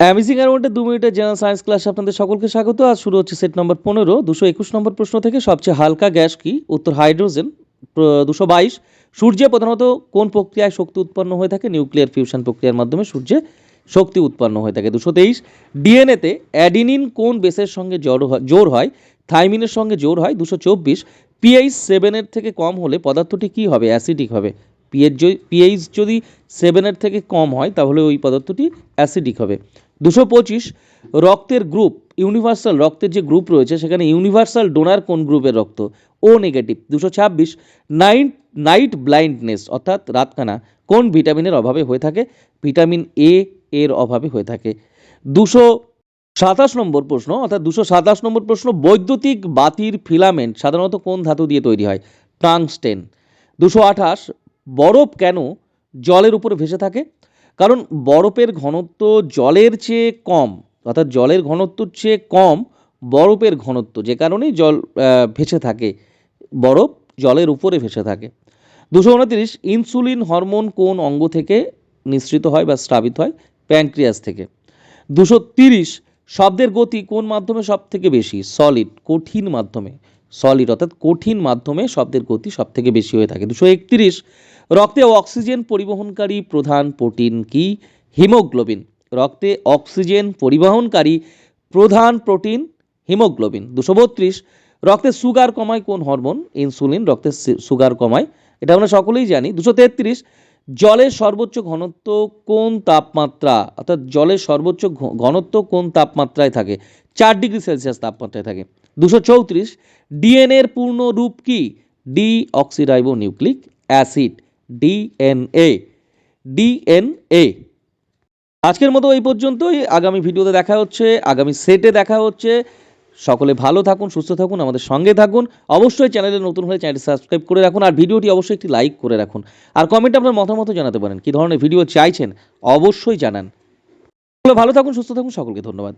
Amazing মধ্যে দু মিনিটের জেনারেল সায়েন্স ক্লাস আপনাদের সকলকে স্বাগত। আজ শুরু হচ্ছে সেট নম্বর পনেরো। দুশো একুশ নম্বর প্রশ্ন থেকে সবচেয়ে হালকা গ্যাস কি? উত্তর হাইড্রোজেন। দুশো বাইশ। সূর্যে প্রধানত কোন প্রক্রিয়ায় শক্তি উৎপন্ন হয়ে থাকে? নিউক্লিয়ার ফিউশন প্রক্রিয়ার মাধ্যমে সূর্যে শক্তি উৎপন্ন হয়ে থাকে। দুশো তেইশ। ডিএনএতে অ্যাডিনিন কোন বেসের সঙ্গে জড় হয়, জোর হয়? থাইমিনের সঙ্গে জোর হয়। দুশো চব্বিশ। পিএইচ সেভেনের থেকে কম হলে পদার্থটি কী হবে? অ্যাসিডিক হবে। পিএইচ পিএইচ যদি সেভেনের থেকে কম হয়, তাহলে ওই পদার্থটি অ্যাসিডিক হবে। দুশো পঁচিশ, রক্তের গ্রুপ ইউনিভার্সাল রক্তের যে গ্রুপ রয়েছে, সেখানে ইউনিভার্সাল ডোনার কোন গ্রুপের রক্ত? ও নেগেটিভ দুশো ছাব্বিশ নাইট নাইট ব্লাইন্ডনেস অর্থাৎ রাতকানা কোন ভিটামিনের অভাবে হয়ে থাকে? ভিটামিন এ এর অভাবে হয়ে থাকে। দুশো সাতাশ নম্বর প্রশ্ন, অর্থাৎ দুশো সাতাশ নম্বর প্রশ্ন, বৈদ্যুতিক বাতির ফিলামেন্ট সাধারণত কোন ধাতু দিয়ে তৈরি হয়? টাংস্টেন। দুশো আঠাশ বরফ কেন জলের উপরে ভেসে থাকে? কারণ বরফের ঘনত্ব জলের চেয়ে কম, অর্থাৎ জলের ঘনত্বর চেয়ে কম বরফের ঘনত্ব, যে কারণেই জল ভেসে থাকে। বরফ জলের উপরে ভেসে থাকে। দুশো উনত্রিশ, ইনসুলিন হরমোন কোন অঙ্গ থেকে নিঃসৃত হয় বা স্রাবিত হয়? প্যানক্রিয়াস থেকে। দুশো তিরিশ, শব্দের গতি কোন মাধ্যমে সব থেকে বেশি? সলিড, কঠিন মাধ্যমে। সলিড অর্থাৎ কঠিন মাধ্যমে শব্দের গতি সব থেকে বেশি হয়ে থাকে। দুশো একত্রিশ, রক্তে অক্সিজেন পরিবহনকারী প্রধান প্রোটিন কি? হিমোগ্লোবিন। রক্তে অক্সিজেন পরিবহনকারী প্রধান প্রোটিন হিমোগ্লোবিন। দুশো বত্রিশ, রক্তে সুগার কমায় কোন হরমোন? ইনসুলিন, রক্তে সুগার কমায়। এটা আমরা সকলেই জানি। দুশো তেত্রিশ, জলের সর্বোচ্চ ঘনত্ব কোন তাপমাত্রা? অর্থাৎ জলের সর্বোচ্চ ঘনত্ব কোন তাপমাত্রায় থাকে? চার ডিগ্রি সেলসিয়াস তাপমাত্রায় থাকে। দুশো চৌত্রিশ, ডিএনএর পূর্ণ রূপ কি? Deoxyribonucleic acid, DNA DNA. আজকের মতো এই পর্যন্তই। আগামী ভিডিওতে দেখা হচ্ছে, আগামী সেটে দেখা হচ্ছে। সকলে ভালো থাকুন, সুস্থ থাকুন, আমাদের সঙ্গে থাকুন। অবশ্যই চ্যানেলে নতুন হলে চ্যানেলটি সাবস্ক্রাইব করে রাখুন আর ভিডিওটি অবশ্যই একটি লাইক করে রাখুন। আর কমেন্টে আপনার মতামত জানাতে পারেন, কী ধরনের ভিডিও চাইছেন অবশ্যই জানান। ভালো থাকুন, সুস্থ থাকুন, সকলকে ধন্যবাদ।